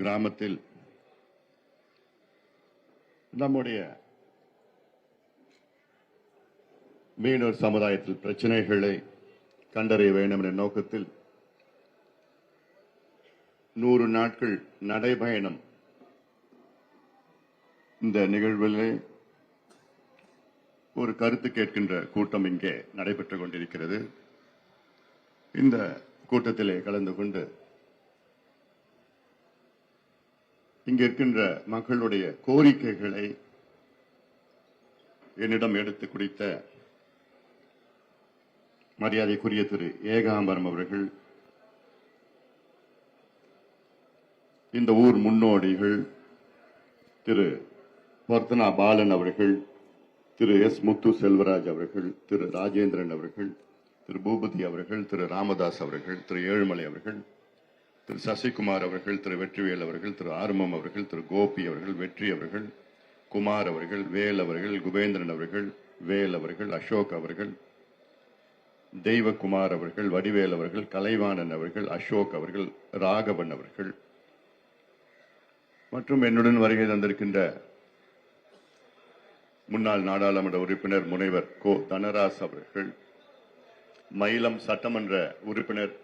கிராமத்தில் நம்முடைய மீனவர் சமுதாயத்தில் பிரச்சனைகளை கண்டறிய வேண்டும் என்ற நோக்கத்தில் நூறு நாட்கள் நடைபயணம் இந்த நிகழ்விலே ஒரு கருத்து கேட்கின்ற கூட்டம் இங்கே நடைபெற்றுக் கொண்டிருக்கிறது. இந்த கூட்டத்திலே கலந்து கொண்டு இங்க இருக்கின்ற மக்களுடைய கோரிக்கைகளை என்னிடம் எடுத்து குடித்த மரியாதைக்குரிய திரு. ஏகாம்பரம் அவர்கள் இந்த ஊர் முன்னோடிகள் திரு. வர்த்தனா பாலன் அவர்கள் திரு. எஸ். முத்து செல்வராஜ் அவர்கள் திரு. ராஜேந்திரன் அவர்கள் திரு. பூபதி அவர்கள் திரு. ராமதாஸ் அவர்கள் திரு. ஏழுமலை அவர்கள் திரு சசிகுமார் அவர்கள் திரு வெற்றிவேல் அவர்கள் திரு ஆர்மம் அவர்கள் திரு கோபி அவர்கள் வெற்றி அவர்கள் குமார் அவர்கள் வேல் அவர்கள் குபேந்திரன் அவர்கள் வேல் அவர்கள் அசோக் அவர்கள் தெய்வகுமார் அவர்கள் வடிவேல் அவர்கள் கலைவாணன் அவர்கள் அசோக் அவர்கள் ராகவன் அவர்கள். மற்றும் என்னுடன் வருகை தந்திருக்கின்ற முன்னாள் நாடாளுமன்ற உறுப்பினர் முனைவர் கோ. தனராஸ் அவர்கள் மயிலம் சட்டமன்ற உறுப்பினர்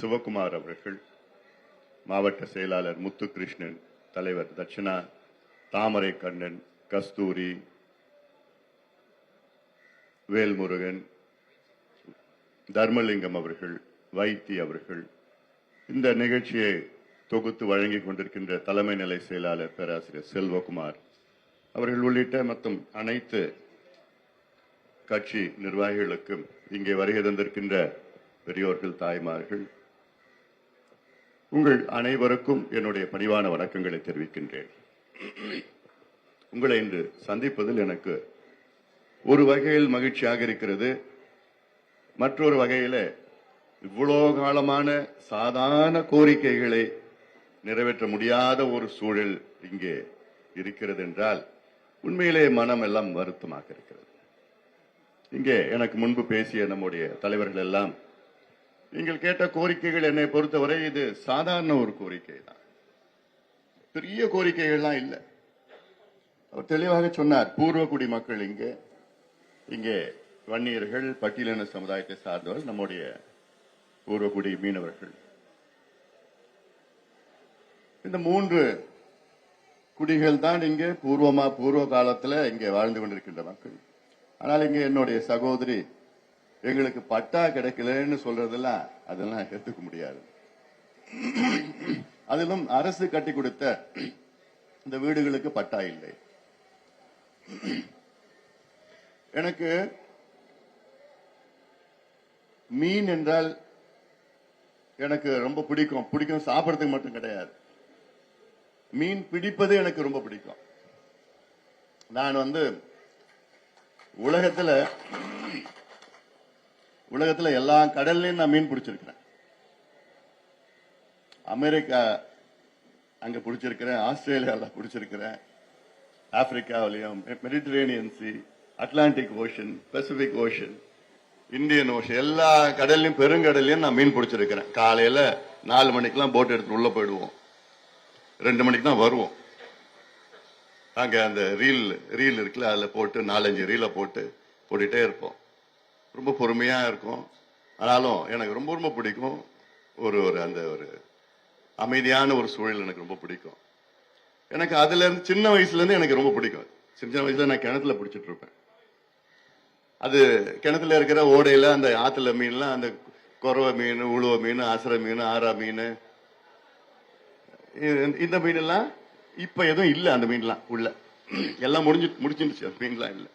சிவகுமார் அவர்கள் மாவட்ட செயலாளர் முத்துகிருஷ்ணன் தலைவர் தட்சிணா தாமரை கண்ணன் கஸ்தூரி வேல்முருகன் தர்மலிங்கம் அவர்கள் வைத்தி அவர்கள். இந்த நிகழ்ச்சியை தொகுத்து வழங்கிக் கொண்டிருக்கின்ற தலைமை நிலை செயலாளர் பேராசிரியர் செல்வகுமார் அவர்கள் உள்ளிட்ட மற்றும் அனைத்து கட்சி நிர்வாகிகளுக்கும் இங்கே வருகை தந்திருக்கின்ற பெரியோர்கள் தாய்மார்கள் உங்கள் அனைவருக்கும் என்னுடைய பணிவான வணக்கங்களை தெரிவிக்கின்றேன். உங்களை இன்று சந்திப்பதில் எனக்கு ஒரு வகையில் மகிழ்ச்சியாக இருக்கிறது. மற்றொரு வகையில இவ்வளோ காலமான சாதாரண கோரிக்கைகளை நிறைவேற்ற முடியாத ஒரு சூழல் இங்கே இருக்கிறது என்றால் உண்மையிலே மனம் எல்லாம் வருத்தமாக இருக்கிறது. இங்கே எனக்கு முன்பு பேசிய நம்முடைய தலைவர்கள் எல்லாம் நீங்கள் கேட்ட கோரிக்கைகள் என்னை பொறுத்தவரை இது சாதாரண ஒரு கோரிக்கை தான். பெரிய கோரிக்கைகள்லாம் இல்லை. அவர் தெளிவாக சொன்னார் பூர்வகுடி மக்கள் இங்கே இங்கே வன்னியர்கள் பட்டியலின சமுதாயத்தை சார்ந்தவர்கள் நம்முடைய பூர்வகுடி மீனவர்கள். இந்த மூன்று குடிகள் தான் இங்கே பூர்வமா பூர்வ காலத்துல இங்கே வாழ்ந்து கொண்டிருக்கின்ற மக்கள். ஆனால் இங்கே என்னுடைய சகோதரி எங்களுக்கு பட்டா கிடைக்கலன்னு சொல்றதெல்லாம் அதெல்லாம் ஏத்துக்க முடியாது. அதிலும் அரசு கட்டி கொடுத்த இந்த வீடுகளுக்கு பட்டா இல்லை. எனக்கு மீன் என்றால் எனக்கு ரொம்ப பிடிக்கும். பிடிக்கும் சாப்பிடறதுக்கு மட்டும் கிடையாது. மீன் பிடிப்பது எனக்கு ரொம்ப பிடிக்கும். நான் வந்து உலகத்துல உலகத்தில் எல்லா கடல்லையும் நான் மீன் பிடிச்சிருக்கிறேன். அமெரிக்கா அங்க பிடிச்சிருக்கிறேன் ஆஸ்திரேலியாவில் பிடிச்சிருக்கிறேன் ஆப்பிரிக்காவிலையும் Mediterranean sea Atlantic ocean Pacific ocean Indian ocean எல்லா கடல்லையும் பெருங்கடல்லையும் நான் மீன் பிடிச்சிருக்கிறேன். காலையில நாலு மணிக்கெல்லாம் போட் எடுத்து உள்ள போயிடுவோம். ரெண்டு மணிக்கு தான் வருவோம். அங்க அந்த ரீல் ரீல் இருக்குல்ல அதில் போட்டு நாலஞ்சு ரீலை போட்டு போட்டுட்டே இருப்போம். ரொம்ப பொறுமையாக இருக்கும். ஆனாலும் எனக்கு ரொம்ப ரொம்ப பிடிக்கும். ஒரு ஒரு அந்த ஒரு அமைதியான ஒரு சூழல் எனக்கு ரொம்ப பிடிக்கும். எனக்கு அதுலேருந்து சின்ன வயசுலேருந்து எனக்கு ரொம்ப பிடிக்கும். சின்ன சின்ன வயசுல நான் கிணத்துல பிடிச்சிட்டு இருப்பேன். அது கிணத்துல இருக்கிற ஓடையில் அந்த ஆற்றுல மீன்லாம் அந்த குறவை மீன் உழுவ மீன் அசர மீன் ஆறா மீன். இந்த- மீனெல்லாம் மீன் எல்லாம் எதுவும் இல்லை அந்த மீன்லாம் உள்ள. எல்லாம் முடிஞ்சு முடிச்சிருந்துச்சு அந்த மீன்லாம் இல்லை.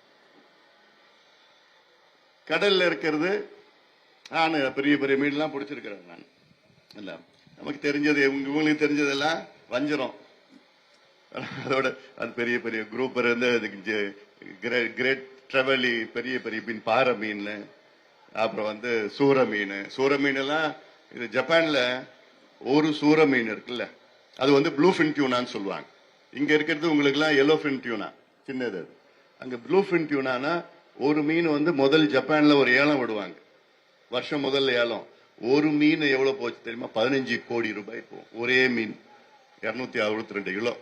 கடல்ல இருக்கிறது. நான் பெரிய பெரிய மீன்லாம் பிடிச்சிருக்கிறேன் நான். இல்ல நமக்கு தெரிஞ்சது இவங்க- இவங்களுக்கு தெரிஞ்சதெல்லாம் வஞ்சிரம். அதோட அது பெரிய பெரிய குரூப் இருந்து கிரேட் ட்ரெவலி பெரிய பெரிய மீன் பாறை மீன் அப்புறம் வந்து சூர மீன். சூர மீன் எல்லாம் இது ஜப்பான்ல ஒரு சூர மீன் இருக்குல்ல அது வந்து ப்ளூ ஃபின் டியூனான்னு சொல்லுவாங்க. இங்க இருக்கிறது உங்களுக்கு எல்லாம் எல்லோ ஃபின் டியூனா சின்னது அது. அங்க ப்ளூ ஃபின் டியூனானா ஒரு மீன் வந்து முதல் ஜப்பான்ல ஒரு ஏலம் விடுவாங்க. வருஷம் முதல்ல ஏலம். ஒரு மீன் எவ்வளவு போச்சு தெரியுமா? பதினஞ்சு கோடி ரூபாய் போகும். ஒரே மீன். இருநூத்தி அறுபத்தி ரெண்டு கிலோ.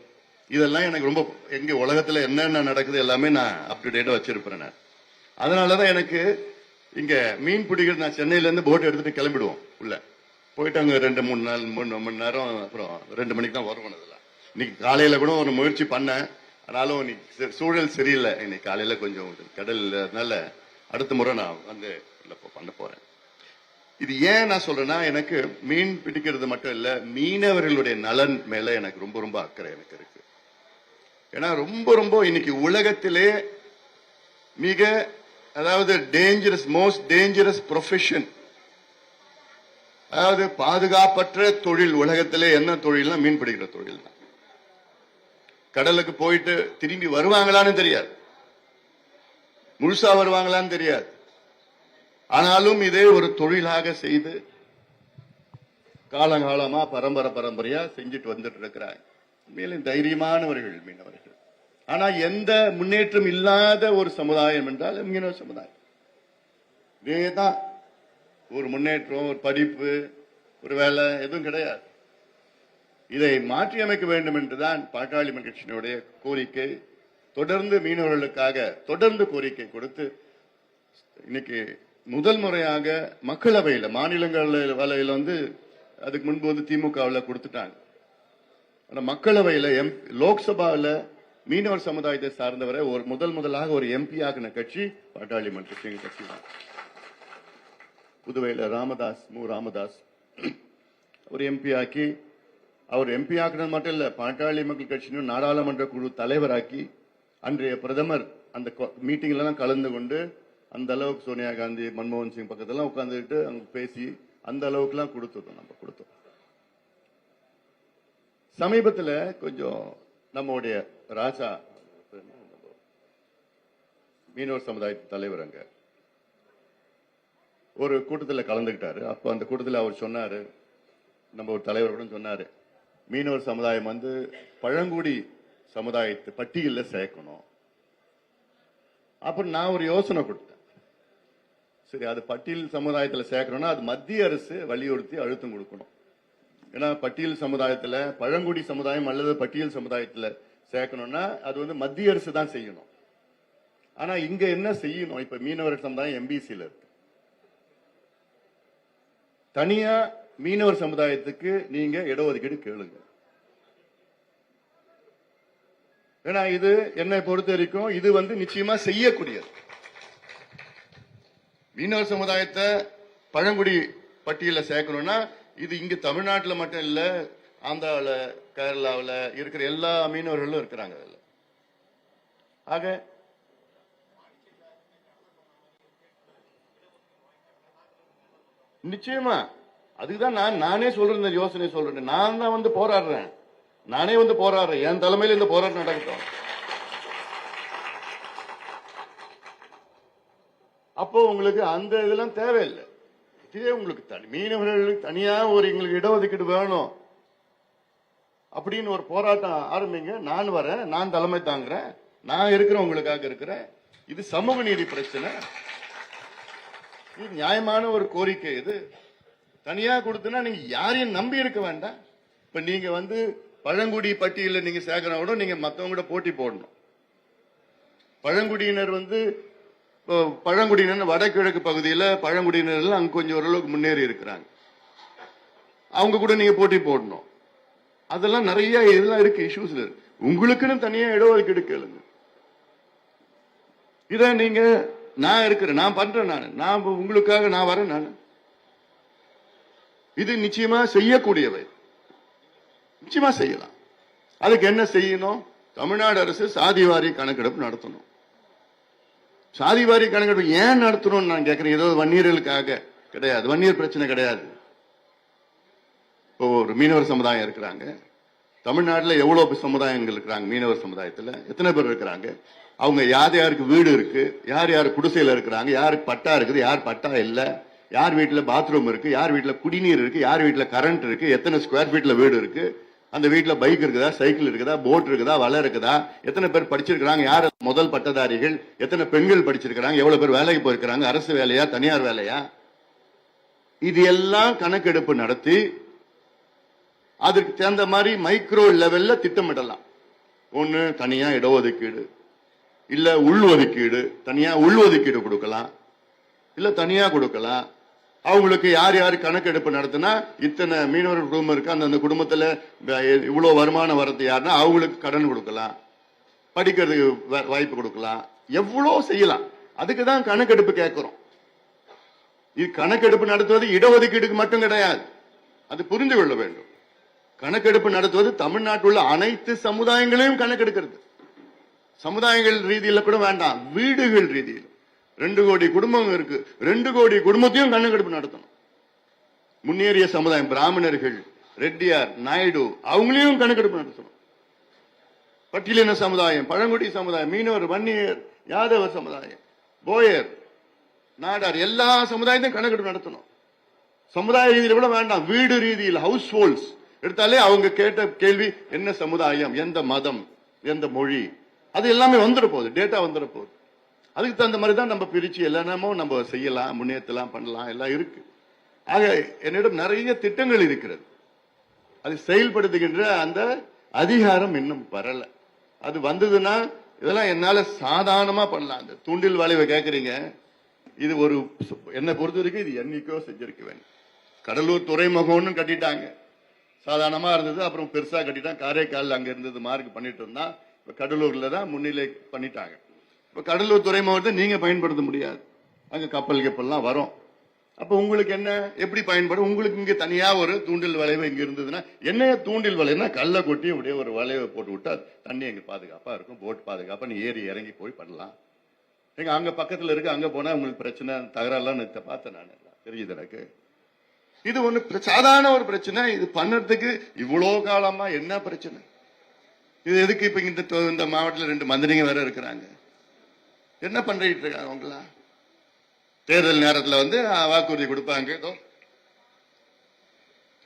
இதெல்லாம் எனக்கு ரொம்ப எங்க உலகத்துல என்னென்ன நடக்குது எல்லாமே நான் அப் டு டேட்டா வச்சிருப்பேன் நான். அதனாலதான் எனக்கு இங்க மீன் பிடிக்கிறது நான் சென்னையில இருந்து போட் எடுத்துட்டு கிளம்பிடுவோம் உள்ள. போயிட்டு அங்க ரெண்டு மூணு நாள் மூணு மணி நேரம் அப்புறம் ரெண்டு மணிக்கு தான் வருவோம் அதெல்லாம் இன்னைக்கு காலையில கூட ஒரு முயற்சி பண்ணேன். ஆனாலும் இன்னைக்கு சூழல் சரியில்லை. இன்னைக்கு காலையில் கொஞ்சம் கடல் அதனால அடுத்த முறை நான் வந்து பண்ண போறேன். இது ஏன் நான் சொல்றேன்னா எனக்கு மீன் பிடிக்கிறது மட்டும் இல்ல மீனவர்களுடைய நலன் மேல எனக்கு ரொம்ப ரொம்ப அக்கறை எனக்கு இருக்கு. ஏன்னா ரொம்ப ரொம்ப இன்னைக்கு உலகத்திலே மிக அதாவது டேஞ்சரஸ் மோஸ்ட் டேஞ்சரஸ் ப்ரொஃபஷன் அதாவது பாதுகாப்பற்ற தொழில் உலகத்திலே என்ன தொழில்னா மீன் பிடிக்கிற தொழில் தான் கடலுக்கு போயிட்டு திரும்பி வருவாங்களான்னு தெரியாது. முழுசா வருவாங்களான்னு தெரியாது. ஆனாலும் இதே ஒரு தொழிலாக செய்து காலங்காலமா பரம்பரை பரம்பரையா செஞ்சுட்டு வந்துட்டு இருக்கிறாங்க மேலும் தைரியமானவர்கள் மீனவர்கள். ஆனா எந்த முன்னேற்றம் இல்லாத ஒரு சமுதாயம் என்றால் மீனவ சமுதாயம். இதேதான் ஒரு முன்னேற்றம் ஒரு படிப்பு ஒரு வேலை எதுவும் கிடையாது. இதை மாற்றியமைக்க வேண்டும் என்றுதான் பாட்டாளி மக்கள் கட்சியினுடைய கோரிக்கை. தொடர்ந்து மீனவர்களுக்காக தொடர்ந்து கோரிக்கை கொடுத்து இன்னைக்கு முதல் முறையாக மக்களவையில் மாநிலங்கள வலையில் வந்து அதுக்கு முன்பு வந்து திமுகவில் கொடுத்துட்டாங்க. ஆனால் மக்களவையில் எம் லோக்சபாவில் மீனவர் சமுதாயத்தை சார்ந்தவரை ஒரு முதல் முதலாக ஒரு எம்பி ஆகின கட்சி பாட்டாளி மக்கள் கட்சி கட்சி தான். புதுவையில் ராமதாஸ் மு. ராமதாஸ் ஒரு எம்பி ஆக்கி அவர் எம்பி ஆக்கினது மட்டும் இல்ல பாட்டாளி மக்கள் கட்சியும் நாடாளுமன்ற குழு தலைவராக்கி அன்றைய பிரதமர் அந்த மீட்டிங்ல எல்லாம் கலந்து கொண்டு அந்த அளவுக்கு சோனியா காந்தி மன்மோகன் சிங் பக்கத்துல உட்காந்துக்கிட்டு அங்க பேசி அந்த அளவுக்குலாம் கொடுத்துருக்கோம் நம்ம கொடுத்தோம். சமீபத்தில் கொஞ்சம் நம்முடைய ராஜா மீனவர் சமுதாயத்தின் தலைவர் அங்க. ஒரு கூட்டத்தில் கலந்துக்கிட்டாரு அப்போ அந்த கூட்டத்தில் அவர் சொன்னாரு நம்ம ஒரு தலைவர் கூட சொன்னாரு மீனவர் சமுதாயம் வந்து பழங்குடி சமுதாயத்து பட்டியல்ல சேர்க்கணும். அப்புறம் நான் ஒரு யோசனை கொடுத்தேன். சரி அது பட்டியல் சமுதாயத்தில் சேர்க்கணும்னா அது மத்திய அரசு வலியுறுத்தி அழுத்தம் கொடுக்கணும். ஏன்னா பட்டியல் சமுதாயத்துல பழங்குடி சமுதாயம் அல்லது பட்டியல் சமுதாயத்துல சேர்க்கணும்னா அது வந்து மத்திய அரசு தான் செய்யணும். ஆனா இங்க என்ன செய்யணும்? இப்போ மீனவர் சமுதாயம் எம்பிசியில் இருக்கு. தனியா மீனவர் சமுதாயத்துக்கு நீங்க இடஒதுக்கீடு கேளுங்க. ஏன்னா இது என்னை பொறுத்த வரைக்கும் இது வந்து நிச்சயமா செய்யக்கூடியது. மீனவர் சமுதாயத்தை பழங்குடி பட்டியலில் சேர்க்கணும்னா இது இங்க தமிழ்நாட்டில் மட்டும் இல்ல ஆந்திராவில் கேரளாவில் இருக்கிற எல்லா மீனவர்களும் இருக்கிறாங்க அதில். ஆக நிச்சயமா அதுக்குதான் நான் நானே சொல்றேன் இந்த யோசனை சொல்றேன். நான் தான் வந்து போராடுறேன். நானே வந்து போராடுறேன். என் தலைமையில இந்த போராட்டம் நடக்கட்டும். அப்போ உங்களுக்கு அந்த இதெல்லாம் தேவையில்லை. இதே உங்களுக்கு தனி மீனவர்களுக்கு தனியா ஒரு எங்களுக்கு இடஒதுக்கீடு வேணும். அப்படின்னு ஒரு போராட்டம் ஆரம்பிங்க. நான் வரேன் நான் தலைமை தாங்குறேன். நான் இருக்கிறேன் உங்களுக்காக இருக்கிறேன். இது சமூக நீதி பிரச்சனை. இது நியாயமான ஒரு கோரிக்கை இது. தனியா கொடுத்தனா நீங்க யாரையும் நம்பி இருக்க வேண்டாம். இப்ப நீங்க வந்து பழங்குடி பட்டியலில் நீங்க சேர்க்கணும் கூட நீங்க மற்றவங்க கூட போட்டி போடணும். பழங்குடியினர் வந்து இப்போ பழங்குடியினர் வடகிழக்கு பகுதியில் பழங்குடியினர் அங்கே கொஞ்சம் ஓரளவுக்கு முன்னேறி இருக்கிறாங்க. அவங்க கூட நீங்க போட்டி போடணும். அதெல்லாம் நிறைய இதெல்லாம் இருக்கு இஷ்யூஸ்ல இருக்கு. உங்களுக்குன்னு தனியா இடஒதுக்கீடு கேளுங்க. இதை நீங்க நான் இருக்கிறேன் நான் பண்றேன் நான். நான் உங்களுக்காக நான் வரேன் நான். இது நிச்சயமா செய்யக்கூடியவை. நிச்சயமா செய்யலாம். அதுக்கு என்ன செய்யணும்? தமிழ்நாடு அரசு சாதிவாரி கணக்கெடுப்பு நடத்தணும். சாதிவாரி கணக்கெடுப்பு ஏன் நடத்தணும்னு நான் கேட்கிறேன். ஏதோ வன்னியர்களுக்காக கிடையாது. வன்னியர் பிரச்சனை கிடையாது. இப்போ ஒரு மீனவர் சமுதாயம் இருக்கிறாங்க. தமிழ்நாட்டில் எவ்வளவு சமுதாயங்கள் இருக்கிறாங்க? மீனவர் சமுதாயத்தில் எத்தனை பேர் இருக்கிறாங்க? அவங்க யார் யாருக்கு வீடு இருக்கு? யார் யார் குடிசையில இருக்கிறாங்க? யாருக்கு பட்டா இருக்குது? யார் பட்டா இல்லை? யார் வீட்டில் பாத்ரூம் இருக்கு யார் வீட்டில் குடிநீர் இருக்கு யார் வீட்டில் கரண்ட் இருக்கு எத்தனை ஸ்கொயர் ஃபீட்ல வீடு இருக்கு அந்த வீட்டில் பைக் இருக்குதா சைக்கிள் இருக்குதா போட் இருக்குதா வலை இருக்குதா எத்தனை பேர் படிச்சிருக்கிறாங்க யார் முதல் பட்டதாரிகள் எத்தனை பெண்கள் படிச்சிருக்கிறாங்க எவ்வளவு பேர் வேலைக்கு போயிருக்கிறாங்க அரசு வேலையா தனியார் வேலையா? இது எல்லாம் கணக்கெடுப்பு நடத்தி அதுக்கு தகுந்த மாதிரி மைக்ரோ லெவல்ல திட்டமிடலாம். ஒன்று தனியா இடஒதுக்கீடு. இல்ல உள்ஒதுக்கீடு தனியா உள்ஒதுக்கீடு கொடுக்கலாம். இல்ல தனியா கொடுக்கலாம். அவங்களுக்கு யார் யார் கணக்கெடுப்பு நடத்தினா இத்தனை மீனவர் குடும்பம் இருக்கு அந்தந்த குடும்பத்துல இவ்வளோ இவ்வளவு வருமானம் வரது யாருன்னா அவங்களுக்கு கடன் கொடுக்கலாம். படிக்கிறதுக்கு வ- வாய்ப்பு கொடுக்கலாம். எவ்வளவு செய்யலாம். அதுக்கு தான் கணக்கெடுப்பு கேட்குறோம். இது கணக்கெடுப்பு நடத்துவது இடஒதுக்கீடுக்கு மட்டும் கிடையாது. அது புரிந்து கொள்ள வேண்டும். கணக்கெடுப்பு நடத்துவது தமிழ்நாட்டில் உள்ள அனைத்து சமுதாயங்களையும் கணக்கெடுக்கிறது. சமுதாயங்கள் ரீதியில கூட வேண்டாம். வீடுகள் ரீதியில். ரெண்டு கோடி குடும்பம் இருக்கு. ரெண்டு கோடி குடும்பத்தையும் கணக்கெடுப்பு நடத்தணும். முன்னேறிய சமுதாயம் பிராமணர்கள் ரெட்டியார் நாயுடு அவங்களையும் கணக்கெடுப்பு நடத்தணும். பட்டியலின சமுதாயம் பழங்குடி சமுதாயம் மீனவர் வன்னியர் யாதவ சமுதாயம் போயர் நாடார் எல்லா சமுதாயத்தையும் கணக்கெடுப்பு நடத்தணும். சமுதாய ரீதியில கூட வேண்டாம். வீடு ரீதியில் ஹவுஸ் ஹோல்ட்ஸ் எடுத்தாலே அவங்க கேட்ட கேள்வி என்ன சமுதாயம்? எந்த மதம்? எந்த மொழி? அது எல்லாமே வந்துட போகுது. டேட்டா வந்துட போகுது. அதுக்கு தகுந்த மாதிரி தான் நம்ம பிரித்து எல்லாமே நம்ம செய்யலாம் முன்னேற்றலாம் பண்ணலாம் எல்லாம் இருக்கு. ஆக என்னிடம் நிறைய திட்டங்கள் இருக்கிறது. அது செயல்படுத்துகின்ற அந்த அதிகாரம் இன்னும் வரலை. அது வந்ததுன்னா இதெல்லாம் என்னால் சாதாரணமாக பண்ணலாம். அந்த தூண்டில் வளைவை கேட்குறீங்க இது ஒரு என்னை பொறுத்த வரைக்கும் இது என்னைக்கோ செஞ்சிருக்க வேண்டும் கடலூர் துறைமுகம்னு கட்டிட்டாங்க. சாதாரணமாக இருந்தது அப்புறம் பெருசாக கட்டிட்டாங்க. காரைக்கால் அங்கே இருந்தது மார்க் பண்ணிட்டு இருந்தால் இப்போ கடலூரில் தான் முன்னிலை பண்ணிட்டாங்க. இப்ப கடலூர் துறைமுகத்தை நீங்க பயன்படுத்த முடியாது. அங்க கப்பல் கப்பல்லாம் வரும். அப்ப உங்களுக்கு என்ன? எப்படி பயன்படும்? உங்களுக்கு இங்க தனியா ஒரு தூண்டில் வளைவு இங்க இருந்ததுன்னா என்ன தூண்டில் வளைவுனா கல்லை கொட்டி அப்படியே ஒரு வளைவை போட்டு விட்டா தண்ணி எங்க பாதுகாப்பா இருக்கும். போட் பாதுகாப்பா. நீ ஏறி இறங்கி போய் பண்ணலாம். எங்க அங்க பக்கத்துல இருக்கு. அங்க போனா உங்களுக்கு பிரச்சனை. தகராறுலாம் நேத்து பார்த்தேன் நான். தெரியுது எனக்கு. இது ஒண்ணு சாதாரண ஒரு பிரச்சனை. இது பண்ணறதுக்கு இவ்வளோ காலமா என்ன பிரச்சனை? இது எதுக்கு இப்ப இந்த மாவட்டத்தில் ரெண்டு மந்திரிங்க வேற இருக்கிறாங்க? என்ன பண்ணிட்டு இருக்காங்க அவங்களா? தேர்தல் நேரத்தில் வந்து வாக்குறுதி கொடுப்பாங்க. ஏதோ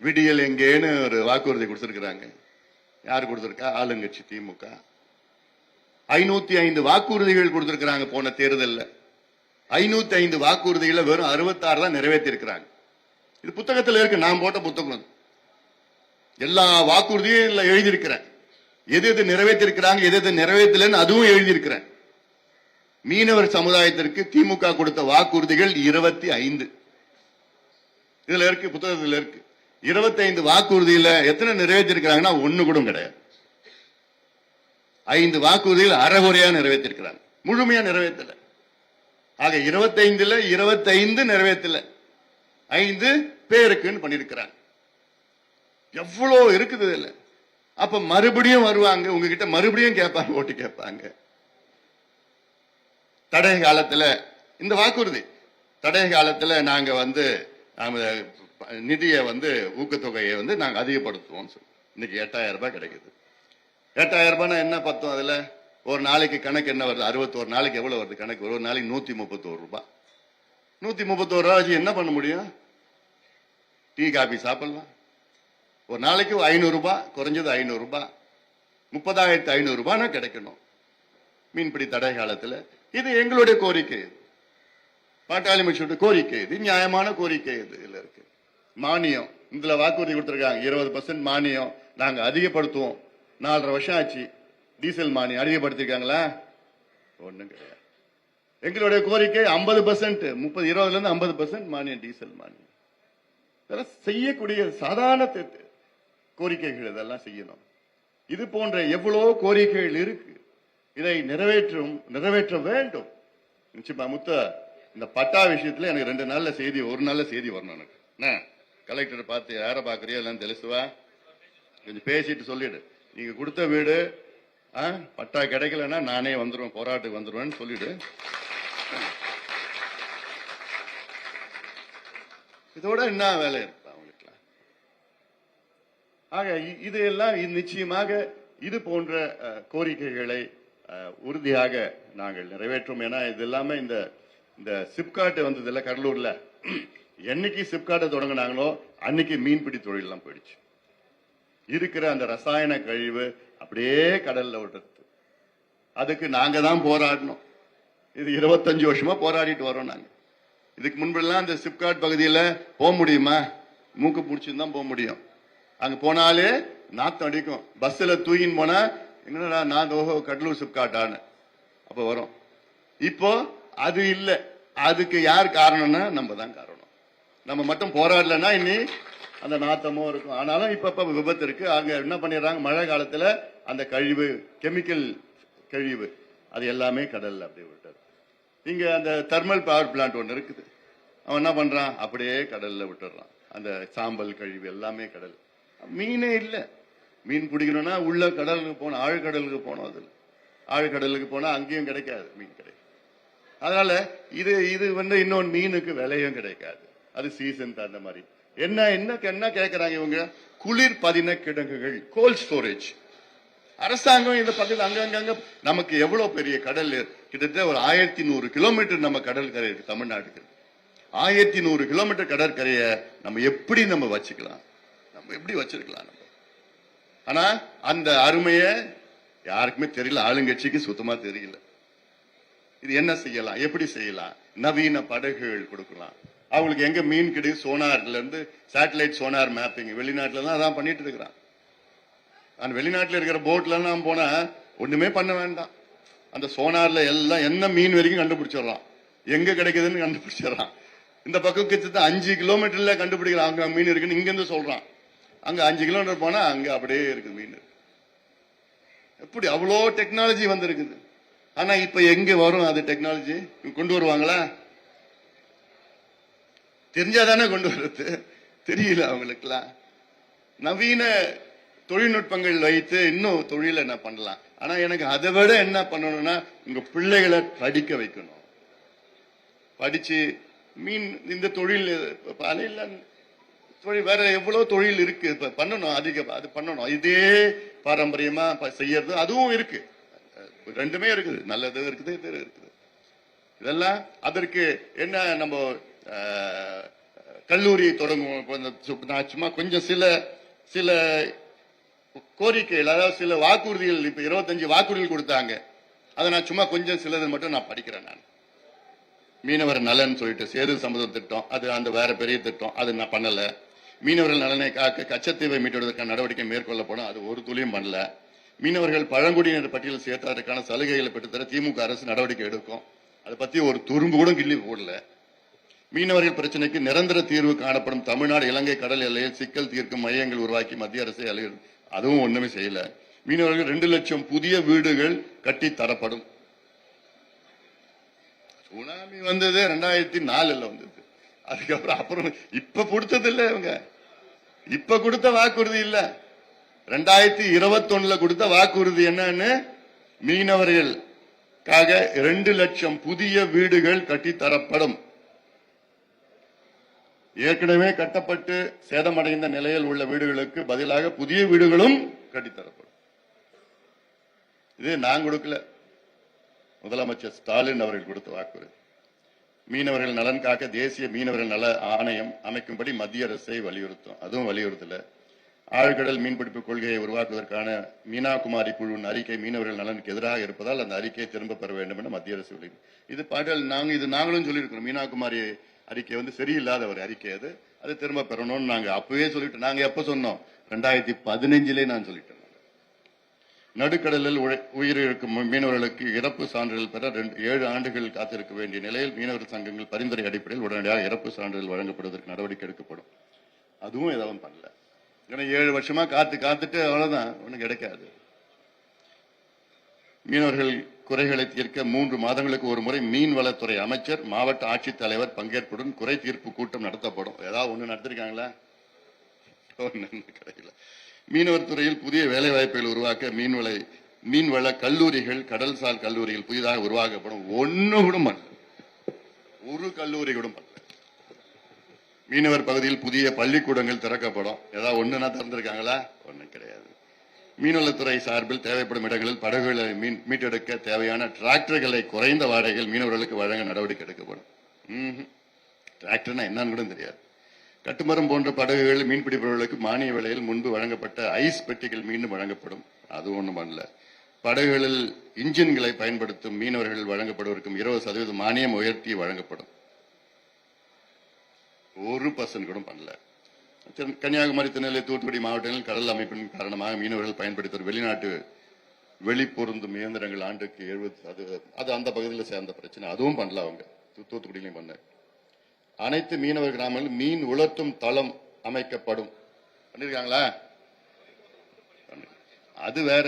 விடியல் எங்கேன்னு ஒரு வாக்குறுதி கொடுத்துருக்குறாங்க. யார் கொடுத்துருக்கா? ஆளுங்கட்சி திமுக. ஐநூத்தி ஐந்து வாக்குறுதிகள் கொடுத்துருக்குறாங்க போன தேர்தலில். ஐநூத்தி ஐந்து வாக்குறுதிகளை வெறும் 66 தான் நிறைவேற்றிருக்கிறாங்க. இது புத்தகத்தில் இருக்கு. நான் போட்ட புத்தகம் எல்லா வாக்குறுதியும் எழுதியிருக்கிறேன். எது எது நிறைவேற்றிருக்கிறாங்க எது எது நிறைவேற்றலன்னு அதுவும் எழுதியிருக்கிறேன். மீனவர் சமுதாயத்திற்கு திமுக கொடுத்த வாக்குறுதிகள் இருபத்தி ஐந்து இதுல இருக்கு புத்தகத்துல இருக்கு. இருபத்தி ஐந்து வாக்குறுதியில எத்தனை நிறைவேற்றிருக்கிறாங்கன்னா ஒண்ணு கூட கிடையாது. ஐந்து வாக்குறுதிகள் அறகுறையா நிறைவேற்றிருக்கிறாங்க. முழுமையா நிறைவேற்றல. ஆக இருபத்தைந்துல இருபத்தைந்து நிறைவேற்றல. ஐந்து பேருக்குன்னு பண்ணிருக்கிறாங்க. எவ்வளவு இருக்குது இதுல? அப்ப மறுபடியும் வருவாங்க. உங்ககிட்ட மறுபடியும் கேட்பாங்க ஓட்டு கேட்பாங்க. தடை காலத்தில் இந்த வாக்குறுதி. தடை காலத்தில் நாங்கள் வந்து நிதியை வந்து ஊக்கத்தொகையை வந்து நாங்கள் அதிகப்படுத்துவோம் சொல்லி. இன்னைக்கு எட்டாயிரம் ரூபாய் கிடைக்குது. எட்டாயிரம் ரூபாய்னா என்ன பத்தும் அதில்? ஒரு நாளைக்கு கணக்கு என்ன வருது? அறுபத்தோரு நாளைக்கு எவ்வளோ வருது கணக்கு? ஒரு நாளைக்கு நூற்றி முப்பத்தோரு ரூபாய். நூற்றி முப்பத்தோரு ரூபா வச்சு என்ன பண்ண முடியும்? டீ காஃபி சாப்பிடலாம். ஒரு நாளைக்கு ஐநூறுரூபா குறைஞ்சது ஐநூறுரூபா முப்பதாயிரத்து ஐநூறுரூபான்னா கிடைக்கணும். மீன்பிடி தடை காலத்தில் இது எங்களுடைய கோரிக்கை. இது பாட்டாளி மிஷனுடைய கோரிக்கை இது நியாயமான கோரிக்கை இது இதுல இருக்கு. மானியம் இதுல வாக்குறுதி கொடுத்திருக்காங்க. இருபது பர்சன்ட் மானியம் நாங்க அதிகப்படுத்துவோம். நாலரை வருஷம் ஆச்சு டீசல் மானியம் அதிகப்படுத்திருக்காங்களா? ஒண்ணும் கிடையாது. எங்களுடைய கோரிக்கை ஐம்பது பர்சன்ட் முப்பது இருபதுல இருந்து ஐம்பது பர்சன்ட் மானியம் டீசல் மானியம். இதெல்லாம் செய்யக்கூடிய சாதாரண கோரிக்கைகள் இதெல்லாம் செய்யணும். இது போன்ற எவ்வளோ கோரிக்கைகள் இருக்கு. இதை நிறைவேற்றும் நிறைவேற்ற வேண்டும். நிச்சயமா முத்த இந்த பட்டா விஷயத்துல எனக்கு ரெண்டு நாள்ல செய்தி ஒரு நாள்ல செய்தி வரணும் எனக்கு. என்ன? கலெக்டர் பார்த்து யாரை பாக்குறியோ எல்லாம் தெளிசுவா கொஞ்சம் பேசிட்டு சொல்லிடு. நீங்க கொடுத்த வீடு ஆ, பட்டா கிடைக்கலன்னா நானே வந்துடுவேன் போராட்டத்துக்கு வந்துடுவேன்னு சொல்லிடு. இதோட என்ன வேலை இருக்கு அவங்களுக்குலாம் ஆக இ- இது எல்லாம் நிச்சயமாக இது போன்ற கோரிக்கைகளை உறுதியாக நாங்கள் நிறைவேற்றும். ஏன்னா இது எல்லாமே இந்த இந்த சிப்காட் வந்ததுல கடலூர்ல. என்னைக்கு சிப்காட்டை தொடங்கினாங்களோ அன்னைக்கு மீன்பிடி தொழிலெல்லாம் போயிடுச்சு. இருக்கிற அந்த ரசாயன கழிவு அப்படியே கடல்ல விடுறது அதுக்கு நாங்க தான் போராடணும். இது இருபத்தஞ்சு வருஷமா போராடிட்டு வரோம் நாங்க. இதுக்கு முன்பெல்லாம் இந்த சிப்காட் பகுதியில் போக முடியுமா? மூக்கு பிடிச்சின்னு தான் போக முடியும். அங்க போனாலே நாத்தம் அடிக்கும். பஸ்ல தூக்கின்னு போனா என்னடா நான் ஓஹோ கடலூர் சிப்காட்டான்னு அப்ப வரும். இப்போ அது இல்ல. அதுக்கு யார் காரணம்னா நம்ம தான் காரணம். நம்ம மட்டும் போராடலன்னா இனி அந்த நாத்தமும் இருக்கும். ஆனாலும் இப்ப விபத்து இருக்கு. அங்க என்ன பண்ணிடுறாங்க? மழை காலத்துல அந்த கழிவு கெமிக்கல் கழிவு அது எல்லாமே கடல்ல அப்படியே விட்டார் இங்க அந்த தெர்மல் பவர் பிளான்ட் ஒன்று இருக்குது. அவன் என்ன பண்றான்? அப்படியே கடல்ல விட்டுறான் அந்த சாம்பல் கழிவு எல்லாமே கடல். மீனே இல்லை. மீன் பிடிக்கணும்னா உள்ள கடலுக்கு போகணும் ஆழ்கடலுக்கு போனோம் அதில் ஆழ்கடலுக்கு போனால் அங்கேயும் கிடைக்காது மீன் கிடைக்கும் அதனால இது இது வந்து இன்னொன்று மீனுக்கு விலையும் கிடைக்காது. அது சீசன் தகுந்த மாதிரி. என்ன என்ன என்ன கேட்கறாங்க இவங்க? குளிர் பதின கிடங்குகள் கோல்ட் ஸ்டோரேஜ் அரசாங்கம் இந்த பக்கத்தில் அங்கங்க நமக்கு எவ்வளவு பெரிய கடல்? கிட்டத்தட்ட ஒரு ஆயிரத்தி நூறு கிலோமீட்டர் நம்ம கடற்கரை இருக்கு தமிழ்நாட்டுக்கு. ஆயிரத்தி நூறு கிலோமீட்டர் கடற்கரையை நம்ம எப்படி நம்ம வச்சுக்கலாம்? நம்ம எப்படி வச்சிருக்கலாம்? நம்ம ஆனா அந்த அருமைய யாருக்குமே தெரியல. ஆளுங்கட்சிக்கு சுத்தமா தெரியல. இது என்ன செய்யலாம்? எப்படி செய்யலாம்? நவீன படகுகள் கொடுக்கலாம். அவங்களுக்கு எங்க மீன் கிடைக்கும் சோனார்ல இருந்து சேட்டலைட் சோனார் மேப்பிங் வெளிநாட்டுல தான் அதான் பண்ணிட்டு இருக்கிறான். அந்த வெளிநாட்டுல இருக்கிற போட்ல எல்லாம் போனா ஒண்ணுமே பண்ண வேண்டாம். அந்த சோனார்ல எல்லாம் என்ன மீன் வரைக்கும் கண்டுபிடிச்சிடலாம் எங்க கிடைக்குதுன்னு கண்டுபிடிச்சிடறான். இந்த பக்கம் கிட்டத்தட்ட அஞ்சு கிலோமீட்டர்ல கண்டுபிடிக்கிறான். அங்க மீன் இருக்குன்னு இங்க இருந்து சொல்றான். அங்கே அஞ்சு கிலோமீட்டர் போனால் அங்கே அப்படியே இருக்குது மீன். எப்படி அவ்வளோ டெக்னாலஜி வந்திருக்குது? ஆனால் இப்போ எங்கே வரும் அது டெக்னாலஜி கொண்டு வருவாங்களா? தெரிஞ்சாதானே கொண்டு வர்றது. தெரியல அவங்களுக்குலாம் நவீன தொழில்நுட்பங்கள் வைத்து இன்னும் தொழிலை என்ன பண்ணலாம். ஆனா எனக்கு அதை விட என்ன பண்ணணும்னா உங்க பிள்ளைகளை படிக்க வைக்கணும். படிச்சு மீன் இந்த தொழில் இப்ப அலையில தொழில் வேற எவ்வளவு தொழில் இருக்கு. இப்போ பண்ணணும் அதிக அது பண்ணணும். இதே பாரம்பரியமா செய்யறது அதுவும் இருக்கு. ரெண்டுமே இருக்குது. நல்லது இருக்குது இது இருக்குது. இதெல்லாம் அதற்கு என்ன நம்ம கல்லூரி தொடங்குவோம். நான் சும்மா கொஞ்சம் சில சில கோரிக்கைகள் அதாவது சில வாக்குறுதிகள் இப்ப இருபத்தஞ்சு வாக்குறுதிகள் கொடுத்தாங்க. அதை நான் சும்மா கொஞ்சம் சிலது மட்டும் நான் படிக்கிறேன் நான். மீனவர் நலன் சொல்லிட்டு சேது சமுதாய திட்டம் அது அந்த வேற பெரிய திட்டம் அது நான் பண்ணலை. மீனவர்கள் நலனை காக்க கச்சத்தீவை மீட்டெடுவதற்கான நடவடிக்கை மேற்கொள்ளப்படும். அது ஒரு துளியும் பண்ணல. மீனவர்கள் பழங்குடியினர் பட்டியலில் சேர்த்ததற்கான சலுகைகளை பெற்றுத்தர திமுக அரசு நடவடிக்கை எடுக்கும். அதை பத்தி ஒரு துரும்பு கூட கிள்ளி போடல. மீனவர்கள் பிரச்சனைக்கு நிரந்தர தீர்வு காணப்படும் தமிழ்நாடு இலங்கை கடல் எல்லையில் சிக்கல் தீர்க்கும் மையங்கள் உருவாக்கி மத்திய அரசு அலையுது அதுவும் ஒண்ணுமே செய்யல. மீனவர்கள் ரெண்டு லட்சம் புதிய வீடுகள் கட்டி தரப்படும். சுனாமி வந்தது ரெண்டாயிரத்தி நாலுல வந்தது அதுக்கப்புறம் அப்புறம் இப்ப கொடுத்தது இல்ல இவங்க. இப்ப கொடுத்த வாக்குறுதி இல்ல. ரெண்டாயிரத்தி இருபத்தி கொடுத்த வாக்குறுதி என்னன்னு? மீனவர்களுக்காக ரெண்டு லட்சம் புதிய வீடுகள் கட்டித்தரப்படும் ஏற்கனவே கட்டப்பட்டு சேதமடைந்த நிலையில் உள்ள வீடுகளுக்கு பதிலாக புதிய வீடுகளும் கட்டித்தரப்படும் இது நான் கொடுக்கல. முதலமைச்சர் ஸ்டாலின் அவர்கள் கொடுத்த வாக்குறுதி. மீனவர்கள் நலன் காக்க தேசிய மீனவர்கள் நல ஆணையம் அமைக்கும்படி மத்திய அரசை வலியுறுத்தும். அதுவும் வலியுறுத்தல. ஆழ்கடல் மீன்பிடிப்பு கொள்கையை உருவாக்குவதற்கான மீனாகுமாரி குழுவின் அறிக்கை மீனவர்கள் நலனுக்கு எதிராக இருப்பதால் அந்த அறிக்கையை திரும்ப பெற வேண்டும் என மத்திய அரசு வெளியிடு இது பாடல் நாங்கள் இது நாங்களும் சொல்லியிருக்கிறோம். மீனாகுமாரி அறிக்கை வந்து சரியில்லாத ஒரு அறிக்கை அது. அது திரும்ப பெறணும்னு நாங்கள் அப்பவே சொல்லிட்டோம். நாங்கள் எப்போ சொன்னோம்? ரெண்டாயிரத்தி பதினஞ்சிலே நான் சொல்லிட்டேன். நடுக்கடலில் உழை- உயிரிழக்கும் மீனவர்களுக்கு இறப்பு சான்றிதழ் பெற ரெண்டு ஏழு ஆண்டுகள் காத்திருக்க வேண்டிய நிலையில் மீனவர் சங்கங்கள் பரிந்துரை அடிப்படையில் உடனடியாக இறப்பு சான்றிதழ் வழங்கப்படுவதற்கு நடவடிக்கை எடுக்கப்படும். அதுவும் எதுவும் பண்ணல. ஏன்னா ஏழு வருஷமா காத்து காத்துட்டு அவ்வளவுதான் ஒண்ணும் கிடைக்காது. மீனவர்கள் குறைகளை தீர்க்க மூன்று மாதங்களுக்கு ஒரு முறை மீன்வளத்துறை அமைச்சர் மாவட்ட ஆட்சித்தலைவர் பங்கேற்புடன் குறை தீர்ப்பு கூட்டம் நடத்தப்படும். ஏதாவது ஒண்ணு நடத்திருக்காங்களா? கிடைக்கல. மீனவர் துறையில் புதிய வேலை வாய்ப்புகள் உருவாக்க மீன்வளை மீன்வள கல்லூரிகள் கடல்சார் கல்லூரிகள் புதிதாக உருவாக்கப்படும். ஒன்னு குடும்பம் ஒரு கல்லூரி குடும்பம் மீனவர் பகுதியில் புதிய பள்ளிக்கூடங்கள் திறக்கப்படும். ஏதாவது ஒண்ணுனா திறந்திருக்காங்களா? ஒண்ணும் கிடையாது. மீன்வளத்துறை சார்பில் தேவைப்படும் இடங்களில் படகுகளை மீன் மீட்டெடுக்க தேவையான டிராக்டர்களை குறைந்த வாடகையில் மீனவர்களுக்கு வழங்க நடவடிக்கை எடுக்கப்படும். டிராக்டர்னா என்னன்னு கூட தெரியாது. கட்டுமரம் போன்ற படகுகள் மீன்பிடிப்பவர்களுக்கு மானிய விலையில் முன்பு வழங்கப்பட்ட ஐஸ் பெட்டிகள் மீண்டும் வழங்கப்படும். அது ஒண்ணும் பண்ணல. படகுகளில் இன்ஜின்களை பயன்படுத்தும் மீனவர்கள் வழங்கப்படுவதற்கும் இருபது சதவீதம் மானியம் உயர்த்தி வழங்கப்படும். ஒரு பர்சன்ட் கூட பண்ணல. கன்னியாகுமரி திருநெல்வேலி தூத்துக்குடி மாவட்டங்களில் கடல் அமைப்பின் காரணமாக மீனவர்கள் பயன்படுத்தி வெளிநாட்டு வெளிப்பொருந்தும் இயந்திரங்கள் ஆண்டுக்கு எழுபது சதவீதம் அது அந்த பகுதியில் சேர்ந்த பிரச்சனை. அதுவும் பண்ணல அவங்க. தூத்துக்குடியிலையும் பண்ண அனைத்து மீனவர் கிராமங்களில் மீன் உலர்த்தும் தளம் அமைக்கப்படும். பண்ணிருக்காங்களா? அது வேற.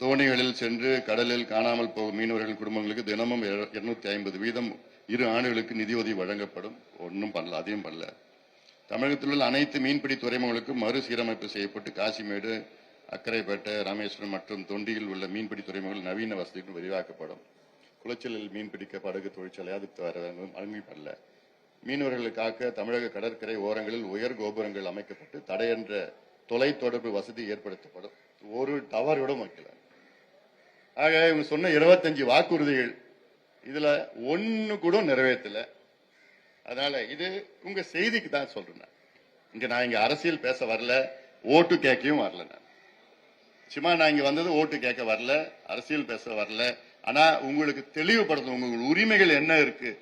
தோணிகளில் சென்று கடலில் காணாமல் போகும் மீனவர்கள் குடும்பங்களுக்கு தினமும் இருநூத்தி ஐம்பது வீதம் இரு ஆண்டுகளுக்கு நிதியுதவி வழங்கப்படும். ஒன்றும் பண்ணல அதையும் பண்ணல. தமிழகத்தில் உள்ள அனைத்து மீன்பிடி துறைமுகங்களுக்கும் மறுசீரமைப்பு செய்யப்பட்டு காசிமேடு அக்கரைப்பேட்டை ராமேஸ்வரம் மற்றும் தொண்டியில் உள்ள மீன்பிடி துறைமுகங்கள் நவீன வசதிகள் விரிவாக்கப்படும். குளச்சலில் மீன்பிடிக்க படகு தொழிற்சாலை அது வர மீனவர்களுக்காக தமிழக கடற்கரை ஓரங்களில் உயர் கோபுரங்கள் அமைக்கப்பட்டு தடையற்ற தொலைத்தொடர்பு வசதி ஏற்படுத்தப்படும். ஒரு டவர் கூட வைக்கல. ஆக இவங்க சொன்ன 25 வாக்குறுதிகள் இதுல ஒன்னு கூட நிறைவேற்றல. அதனால இது உங்க செய்திக்கு தான் சொல்றேன் இங்க நான் இங்க அரசியல் பேச வரல ஓட்டு கேட்கவும் வரல நான். சும்மா நான் இங்க வந்தது ஓட்டு கேட்க வரல அரசியல் பேச வரல ஆனா உங்களுக்கு தெளிவுபடுத்தணும். உங்கள் உரிமைகள் என்ன இருக்கு?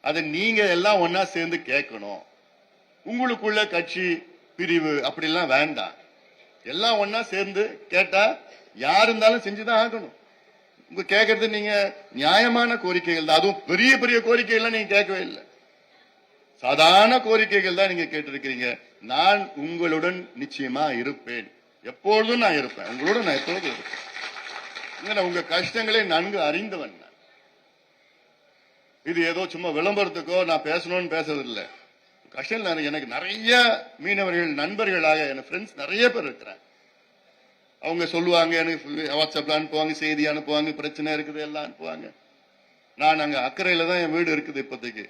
அதை நீங்க எல்லாம் ஒன்னா சேர்ந்து கேட்கணும். உங்களுக்குள்ள கட்சி பிரிவு அப்படிலாம் வேண்டாம். எல்லாம் ஒன்னா சேர்ந்து கேட்டா யார் இருந்தாலும் செஞ்சுதான் ஆகணும். உங்க கேட்கறது நீங்க நியாயமான கோரிக்கைகள் தான். அதுவும் பெரிய பெரிய கோரிக்கைகள்லாம் நீங்க கேட்கவே இல்லை. சாதாரண கோரிக்கைகள் தான் நீங்க கேட்டிருக்கிறீங்க. நான் உங்களுடன் நிச்சயமா இருப்பேன். எப்பொழுதும் நான் இருப்பேன். உங்களோட நான் எப்பொழுதும் இருப்பேன். உங்க கஷ்டங்களை நன்கு அறிந்தவன் இது ஏதோ சும்மா விளம்பரத்துக்கோ நான் பேசணும்னு பேசுறது கஷ்டம் எனக்கு நிறைய மீனவர்கள் நண்பர்களாக என் ஃப்ரெண்ட்ஸ் நிறைய பேர் இருக்கிறாங்க. அவங்க சொல்லுவாங்க எனக்கு வாட்ஸ்அப்ல அனுப்புவாங்க செய்தி அனுப்புவாங்க பிரச்சனை இருக்குது எல்லாம் அனுப்புவாங்க. நான் அங்க அக்கறையில தான் என் வீடு இருக்குது இப்போதைக்கு.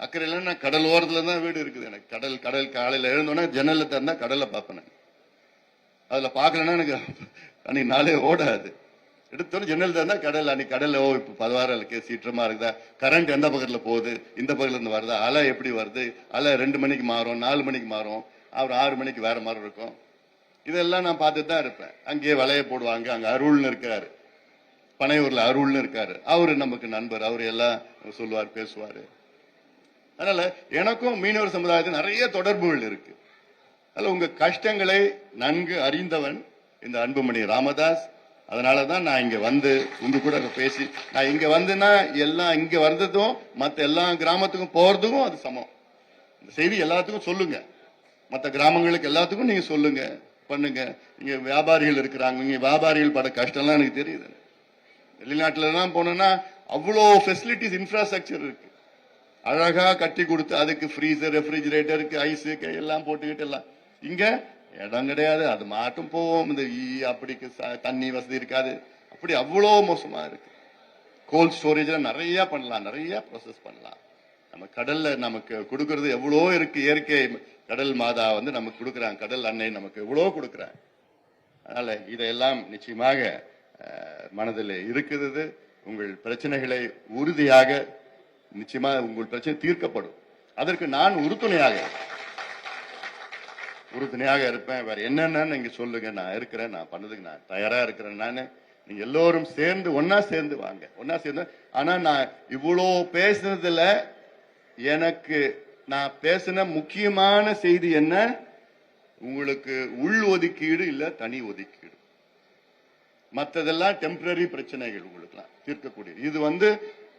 அக்கறையில நான் கடல் ஓரத்துல தான் வீடு இருக்குது. எனக்கு கடல் கடல் காலையில எழுந்தோன்னே ஜன்னல்ல திறந்தா கடலை பார்ப்பேன் அதில் அதுல பார்க்கலன்னா எனக்கு அன்னைக்கு நாளே ஓடாது. எடுத்தோன்னு ஜன்னல் திறந்தா கடல் அன்னைக்கு கடல்ல ஓ இப்போ பதிவாரம் இருக்கு சீற்றமா இருக்குதா? கரண்ட் எந்த பக்கத்துல போகுது? இந்த பக்கத்துலேருந்து வருதா? அலை எப்படி வருது? அலை ரெண்டு மணிக்கு மாறும் நாலு மணிக்கு மாறும் அப்புறம் ஆறு மணிக்கு வேற மாதிரி இருக்கும். இதெல்லாம் நான் பார்த்துட்டு தான் இருப்பேன். அங்கேயே வலைய போடுவாங்க அங்கே அருள்னு இருக்காரு. பனையூர்ல அருள்னு இருக்காரு. அவரு நமக்கு நண்பர் அவர் எல்லாம் சொல்லுவார் பேசுவார். அதனால எனக்கும் மீனவர் சமுதாயத்தில் நிறைய தொடர்புகள் இருக்கு. அதில் உங்க கஷ்டங்களை நன்கு அறிந்தவன் இந்த அன்புமணி ராமதாஸ். அதனாலதான் நான் இங்கே வந்து உங்க கூட பேசி நான் இங்கே வந்துன்னா எல்லாம் இங்கே வந்ததும் மற்ற எல்லா கிராமத்துக்கும் போகிறதுக்கும் அது சமம். இந்த செய்தி எல்லாத்துக்கும் சொல்லுங்க. மற்ற கிராமங்களுக்கு எல்லாத்துக்கும் நீங்கள் சொல்லுங்க பண்ணுங்க. இங்கே வியாபாரிகள் இருக்கிறாங்க இங்கே வியாபாரிகள் பட கஷ்டம்லாம் எனக்கு தெரியுது. வெளிநாட்டிலலாம் போனோன்னா அவ்வளோ ஃபெசிலிட்டிஸ் இன்ஃப்ராஸ்ட்ரக்சர் இருக்கு. அழகாக கட்டி கொடுத்து அதுக்கு ஃப்ரீசர் ரெஃப்ரிஜிரேட்டருக்கு ஐஸு எல்லாம் போட்டுக்கிட்டு எல்லாம். இங்கே இடம் கிடையாது அது மாட்டும் போவோம். இந்த ஈ அப்படிக்கு தண்ணி வசதி இருக்காது. அப்படி அவ்வளோ மோசமாக இருக்கு. கோல்ட் ஸ்டோரேஜில் நிறையா பண்ணலாம் நிறையா ப்ராசஸ் பண்ணலாம். நம்ம கடலில் நமக்கு கொடுக்கறது எவ்வளோ இருக்குது இயற்கை கடல் மாதா வந்து நமக்கு கொடுக்குறாங்க கடல் அன்னை நமக்கு எவ்வளோ கொடுக்குறாங்க அதனால் இதையெல்லாம் நிச்சயமாக மனதில் இருக்குது உங்கள் பிரச்சனைகளை உறுதியாக நிச்சயமாக உங்கள் பிரச்சனை தீர்க்கப்படும். அதற்கு நான் உறுதுணையாக உறுதுணையாக இருப்பேன். வேற என்னென்னு நீங்க சொல்லுங்க. நான் இருக்கிறேன். நான் பண்ணதுக்கு நான் தயாரா இருக்கிறேன் நான். நீங்க எல்லோரும் சேர்ந்து ஒன்னா சேர்ந்து வாங்க. ஒன்னா சேர்ந்து. ஆனா நான் இவ்வளோ பேசுனதுல எனக்கு நான் பேசின முக்கியமான செய்தி என்ன? உங்களுக்கு உள் ஒதுக்கீடு இல்ல தனி ஒதுக்கீடு. மற்றதெல்லாம் டெம்பரரி பிரச்சனைகள் உங்களுக்குலாம் தீர்க்கக்கூடிய இது வந்து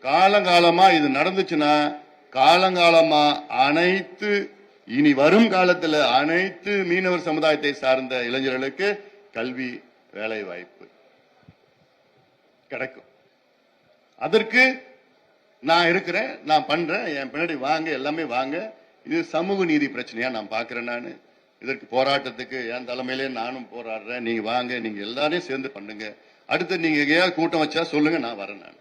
காலங்காலமா இது நடந்துச்சுன்னா காலங்காலமா அனைத்து இனி வரும் காலத்தில் அனைத்து மீனவர் சமுதாயத்தை சார்ந்த இளைஞர்களுக்கு கல்வி வேலை வாய்ப்பு கிடைக்கும். அதற்கு நான் இருக்கிறேன் நான் பண்றேன் என் பின்னாடி வாங்க எல்லாமே வாங்க. இது சமூக நீதி பிரச்சனையா நான் பாக்குறேன் நான். இதற்கு போராட்டத்துக்கு என் தலைமையிலே நானும் போராடுறேன். நீங்க வாங்க நீங்க எல்லாரையும் சேர்ந்து பண்ணுங்க. அடுத்து நீங்க எங்கேயாவது கூட்டம் வச்சா சொல்லுங்க நான் வரேன் நான்.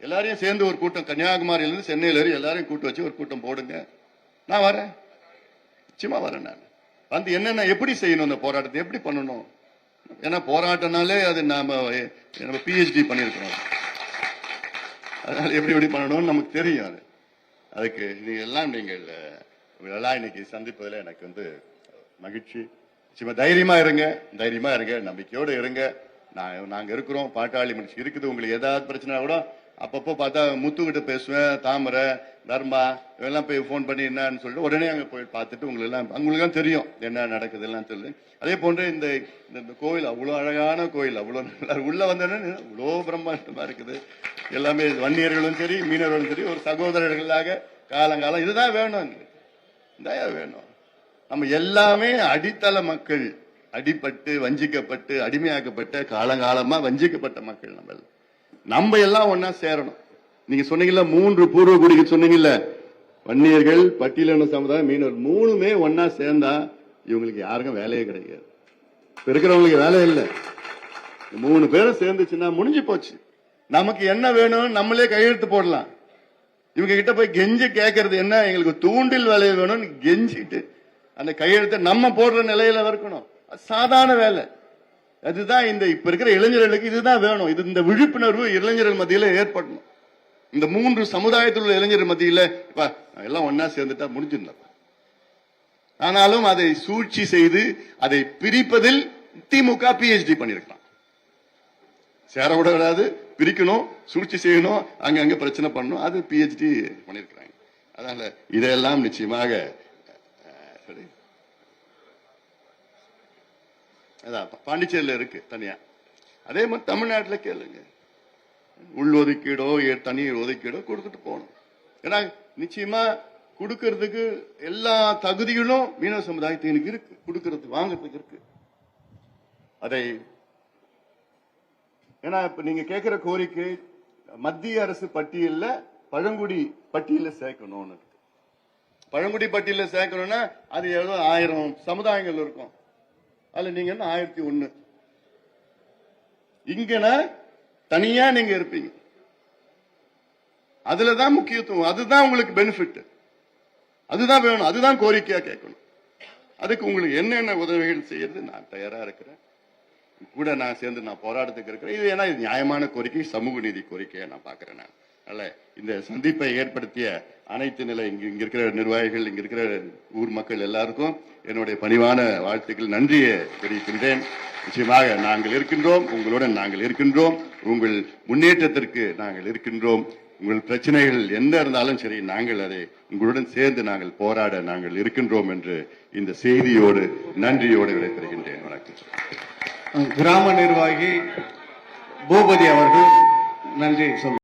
எல்லாரையும் சேர்ந்து ஒரு கூட்டம் கன்னியாகுமரியிலிருந்து சென்னையில எல்லாரையும் கூட்டம் வச்சு ஒரு கூட்டம் போடுங்க. நான் வரேன். நிச்சயமா வரேன் நான் வந்து என்னென்ன எப்படி செய்யணும் அந்த போராட்டத்தை? எப்படி பண்ணணும்? ஏன்னா போராட்டம்னாலே அது நாம நம்ம பிஹெச்டி பண்ணியிருக்கிறோம். அதனால எப்படி எப்படி பண்ணணும்னு நமக்கு தெரியும் அது. அதுக்கு நீங்க எல்லாம் நீங்கள் அஹ், இன்னைக்கு சந்திப்பதில் எனக்கு வந்து மகிழ்ச்சி. சும்மா தைரியமா இருங்க. தைரியமா இருங்க. நம்பிக்கையோடு இருங்க. நான் நாங்கள் இருக்கிறோம். பாட்டாளி மனுஷன் இருக்குது. உங்களுக்கு ஏதாவது பிரச்சனை கூட அப்பப்போ பார்த்தா முத்துக்கிட்ட பேசுவேன் தாமரை தர்மா இவெல்லாம் போய் ஃபோன் பண்ணி என்னன்னு சொல்லிட்டு உடனே அங்கே போய் பார்த்துட்டு உங்களுக்கு எல்லாம் அவங்களுக்குலாம் தெரியும் என்ன நடக்குது எல்லாம் சொல்லி. அதே போன்று இந்த இந்த- இந்த கோயில் அவ்வளோ அழகான கோயில் அவ்வளோ நல்லா உள்ள வந்தோடனே அவ்வளோ பிரம்மாண்டமாக இருக்குது. எல்லாமே வன்னியர்களும் சரி மீனவர்களும் சரி ஒரு சகோதரர்களாக காலங்காலம் இதுதான் வேணும் தயா வேணும்? நம்ம எல்லாமே அடித்தள மக்கள் அடிபட்டு வஞ்சிக்கப்பட்டு அடிமையாக்கப்பட்ட காலங்காலமாக வஞ்சிக்கப்பட்ட மக்கள் நம்ம எல்லாம். நம்ம எல்லாம் ஒன்னா சேரணும். நீங்க சொன்னீங்கல்ல மூன்று பூர்வ குடிக்கு சொன்னீங்கல்ல. வன்னியர்கள் பட்டியலின சமுதாயம் மீனவர் மூணுமே ஒன்னா சேர்ந்தா இவங்களுக்கு யாருக்கும் வேலையே கிடைக்காது. இருக்கிறவங்களுக்கு வேலை இல்லை. மூணு பேரும் சேர்ந்துச்சுன்னா முடிஞ்சு போச்சு. நமக்கு என்ன வேணும் நம்மளே கையெழுத்து போடலாம். இவங்க கிட்ட போய் கெஞ்சி கேட்கறது என்ன? எங்களுக்கு தூண்டில் வேலையை வேணும்னு கெஞ்சிட்டு அந்த கையெழுத்தை நம்ம போடுற நிலையில இருக்கணும். சாதாரண வேலை. அதுதான் இந்த இப்ப இருக்கிற இளைஞர்களுக்கு இதுதான் வேணும். இது இந்த விழிப்புணர்வு இளைஞர்கள் மத்தியில ஏற்படணும். இந்த மூன்று சமுதாயத்தில் உள்ள இளைஞர்கள் மத்தியில இப்ப எல்லாம் ஒன்னா சேர்ந்துட்டா முடிஞ்சிருந்தப்ப ஆனாலும் அதை சூழ்ச்சி செய்து அதை பிரிப்பதில் திமுக பிஹெச்டி பண்ணிருக்கலாம் சேர விட விடாது பிரிக்கணும் சூழ்ச்சி செய்யணும் அங்கங்க பிரச்சனை பண்ணணும் அது பிஹெச்டி பண்ணிருக்கிறாங்க அதனால இதெல்லாம் நிச்சயமாக அஹ், சரி. அதான் பாண்டிச்சேரியில் இருக்கு தனியா. அதே மாதிரி தமிழ்நாட்டில் கேளுங்க. உள் ஒதுக்கீடோ ஏ- தனி ஒதுக்கீடோ கொடுத்துட்டு போகணும். ஏன்னா நிச்சயமா கொடுக்கறதுக்கு எல்லா தகுதிகளும் மீனவ சமுதாயத்தினுக்கு இருக்கு. கொடுக்கறதுக்கு வாங்கறதுக்கு இருக்கு. அதை ஏன்னா இப்ப நீங்க கேட்கிற கோரிக்கை மத்திய அரசு பட்டியல்ல பழங்குடி பட்டியல சேர்க்கணும்னு இருக்கு. பழங்குடி பட்டியல சேர்க்கணும்னா அது எவ்வளவு ஆயிரம் சமுதாயங்கள் இருக்கும். அதுல நீங்க என்ன ஆயிரத்தி ஒண்ணு. இங்கனா தனியா நீங்க இருப்பீங்க. அதுலதான் முக்கியத்துவம். அதுதான் உங்களுக்கு பெனிஃபிட் அதுதான் வேணும். அதுதான் கோரிக்கையா கேட்கணும். அதுக்கு உங்களுக்கு என்னென்ன உதவிகள் செய்யறது நான் தயாரா இருக்கிறேன். கூட நான் சேர்ந்து நான் போராட்டத்துக்கு இருக்கிறேன். இது ஏன்னா இது நியாயமான கோரிக்கை. சமூக நீதி கோரிக்கையை நான் பாக்குறேன் நான். அல்ல இந்த சந்திப்பை ஏற்படுத்திய அனைத்து நிலை இங்க இங்க இருக்கிற நிர்வாகிகள் இங்க இருக்கிற ஊர் மக்கள் எல்லாருக்கும் என்னுடைய பணிவான வாழ்த்துக்கள் நன்றியை தெரிவிக்கின்றேன். நிச்சயமாக நாங்கள் இருக்கின்றோம் உங்களுடன் நாங்கள் இருக்கின்றோம் உங்கள் முன்னேற்றத்திற்கு நாங்கள் இருக்கின்றோம். உங்கள் பிரச்சனைகள் என்ன இருந்தாலும் சரி நாங்கள் அதை உங்களுடன் சேர்ந்து நாங்கள் போராட நாங்கள் இருக்கின்றோம் என்று இந்த செய்தியோடு நன்றியோடு விடைபெறுகின்றேன். வணக்கம். கிராம நிர்வாகி பூபதி அவர்கள் நன்றி சொல்வார்